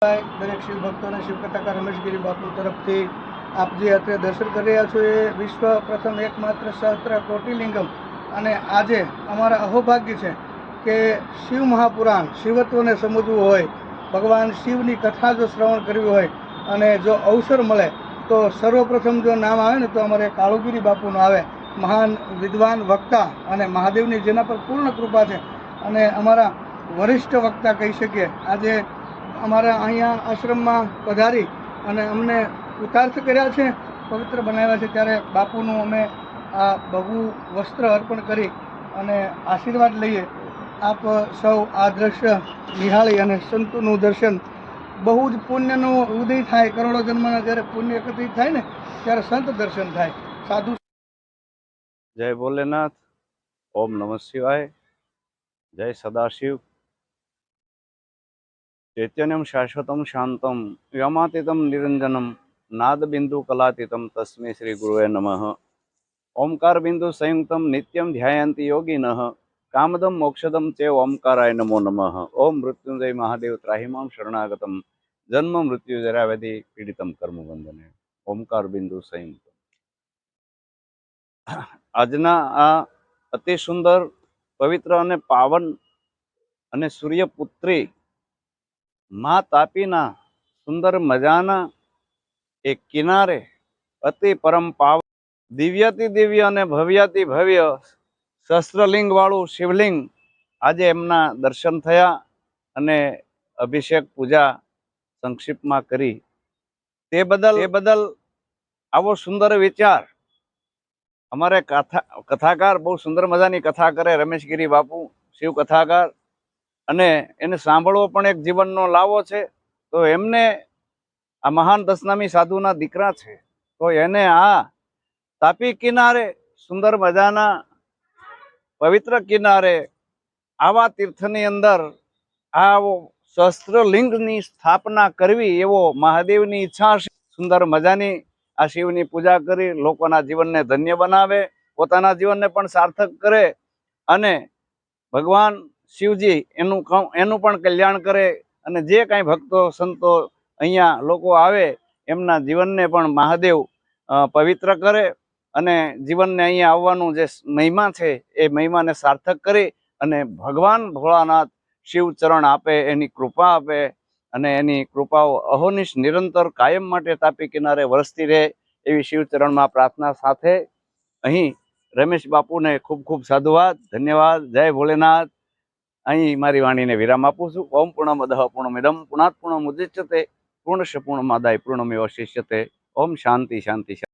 દરેક શિવ ભક્તોને શિવ કથાકાર રમેશગીરી બાપુ તરફથી આપ જે અત્યારે દર્શન કરી રહ્યા છો એ વિશ્વ પ્રથમ એકમાત્ર સહસ્ત્ર કોટિલિંગમ. અને આજે અમારા અહોભાગ્ય છે કે શિવ મહાપુરાણ શિવત્વને સમજવું હોય, ભગવાન શિવની કથા જો શ્રવણ કરવી હોય અને જો અવસર મળે, તો સર્વપ્રથમ જો નામ આવે ને તો અમારે કાળુગીરી બાપુનું આવે. મહાન વિદ્વાન વક્તા અને મહાદેવની જેના પર પૂર્ણ કૃપા છે અને અમારા વરિષ્ઠ વક્તા કહી શકીએ. આજે અમારા અહીંયા આશ્રમમાં પધારી અને અમને ઉતાર્થ કર્યા છે, પવિત્ર બનાવ્યા છે. ત્યારે બાપુનું અમે આ બહુ વસ્ત્ર અર્પણ કરી અને આશીર્વાદ લઈએ. આપ સૌ આ દ્રશ્ય નિહાળી અને સંતોનું દર્શન. બહુ જ પુણ્યનું ઉદય થાય, કરોડો જન્મના જ્યારે પુણ્ય એકત્રિત થાય ને, ત્યારે સંત દર્શન થાય. સાધુ જય ભોલેનાથ. ઓમ નમઃ શિવાય. જય સદાશિવ. ચૈતન્યમ શાશ્વતમ શાંતમ વ્યમાતીતમ નિરંજનમ નાદબિંદુ કલાતીતમ તસ્મે શ્રી ગુરુએ નમઃ ઓમકાર બિંદુ સંયુક્તમ નિત્યમ ધ્યાયંતિ યોગિન કામદમ મોક્ષદમ તે ઓમકારાય નમો નમઃ ઓમ મૃત્યુંજય મહાદેવ ત્રાહિમામ શરણાગતમ જન્મ મૃત્યુ જરાવ્યાધિ પીડિતમ કર્મ બંધને ઓમકાર બિંદુ સંયુક્તમ આજના આ અતિ સુંદર પવિત્ર અને પાવન અને સૂર્યપુત્રી મા તાપીના સુંદર મજાના એક કિનારે અતિ પરમ પાવ દિવ્યતિ દિવ્ય અને ભવ્યતિ ભવ્ય શસ્ત્રલિંગ વાળું શિવલિંગ આજે એમના દર્શન થયા અને અભિષેક પૂજા સંક્ષિપ્તમાં કરી. તે બદલ એ બદલ આવો સુંદર વિચાર. અમારે કથા કથાકાર બહુ સુંદર મજાની કથા કરે રમેશગીરી બાપુ શિવ કથાકાર અને એને સાંભળવો પણ એક જીવનનો લાવો છે, તો એમને આ મહાન દસનામી સાધુના દીકરા છે, તો એને આ તાપી કિનારે, સુંદર મજાના પવિત્ર કિનારે, આવા તીર્થની અંદર આવો શસ્ત્રલિંગની સ્થાપના કરવી એવો મહાદેવની ઈચ્છા છે. સુંદર મજાની આ શિવની પૂજા કરી, લોકોના જીવનને ધન્ય બનાવે, પોતાના જીવનને પણ સાર્થક કરે અને ભગવાન શિવજી એનું એનું પણ કલ્યાણ કરે અને જે કાંઈ ભક્તો, સંતો અહીંયા લોકો આવે, એમના જીવનને પણ મહાદેવ પવિત્ર કરે અને જીવનને અહીંયા આવવાનું જે મહિમા છે, એ મહિમાને સાર્થક કરી અને ભગવાન ભોળાનાથ શિવચરણ આપે, એની કૃપા આપે અને એની કૃપાઓ અહોનિશ નિરંતર કાયમ માટે તાપી કિનારે વરસતી રહે એવી શિવચરણમાં પ્રાર્થના સાથે અહીં રમેશ બાપુને ખૂબ ખૂબ સાધુવાદ, ધન્યવાદ, જય ભોલેનાથ. અહીં મારી વાણીને વિરામ આપું છું. ઓમ પૂર્ણમદઃ પૂર્ણમિદમ પૂર્ણાત ઉદિચ્યતે પૂર્ણશ પૂર્ણમાદાય પૂર્ણમેવ શિષ્યતે. ઓમ શાંતિ શાંતિ.